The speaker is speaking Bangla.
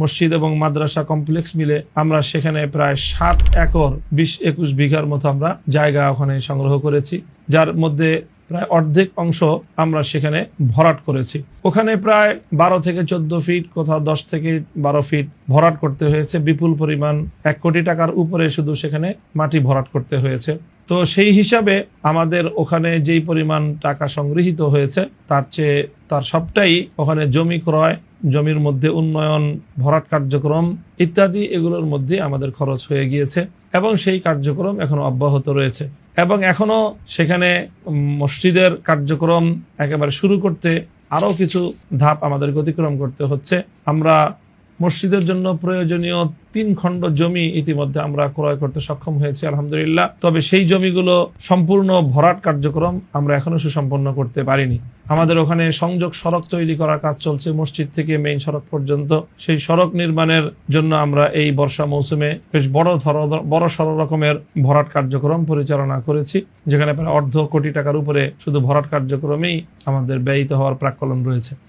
মসজিদ এবং মাদ্রাসা কমপ্লেক্স মিলে আমরা সেখানে প্রায় সাত একর বিশ একুশ বিঘার মতো আমরা জায়গা ওখানে সংগ্রহ করেছি, যার মধ্যে প্রায় অর্ধেক অংশ আমরা সেখানে ভরাট করেছি। ওখানে প্রায় বারো থেকে চোদ্দ ফিট, কোথাও দশ থেকে বারো ফিট ভরাট করতে হয়েছে। বিপুল পরিমাণ এক কোটি টাকার উপরে শুধু সেখানে মাটি ভরাট করতে হয়েছে। তো সেই হিসাবে আমাদের ওখানে যেই পরিমাণ টাকা সংগৃহীত হয়েছে, তার চেয়ে তার সবটাই ওখানে জমি ক্রয়, জমির মধ্যে উন্নয়ন, ভরাট কার্যক্রম ইত্যাদি এগুলোর মধ্যে আমাদের খরচ হয়ে গিয়েছে এবং সেই কার্যক্রম এখনও অব্যাহত রয়েছে। এবং এখনও সেখানে মসজিদের কার্যক্রম একেবারে শুরু করতে আরও কিছু ধাপ আমাদের অতিক্রম করতে হচ্ছে। আমরা মসজিদের জন্য প্রয়োজনীয় তিন খণ্ড জমি ইতিমধ্যে আমরা ক্রয় করতে সক্ষম হয়েছি, আলহামদুলিল্লাহ। তবে সেই জমিগুলো সম্পূর্ণ ভরাট কার্যক্রম আমরা এখনও সুসম্পন্ন করতে পারিনি। আমাদের ওখানে সংযোগ সড়ক তৈরি করার কাজ চলছে, মসজিদ থেকে মেইন সড়ক পর্যন্ত। সেই সড়ক নির্মাণের জন্য আমরা এই বর্ষা মৌসুমে বেশ বড় ধর- বড় সড় রকমের ভরাট কার্যক্রম পরিচালনা করেছি, যেখানে প্রায় অর্ধ কোটি টাকার উপরে শুধু ভরাট কার্যক্রমেই আমাদের ব্যয়িত হওয়ার প্রাক্কলন রয়েছে।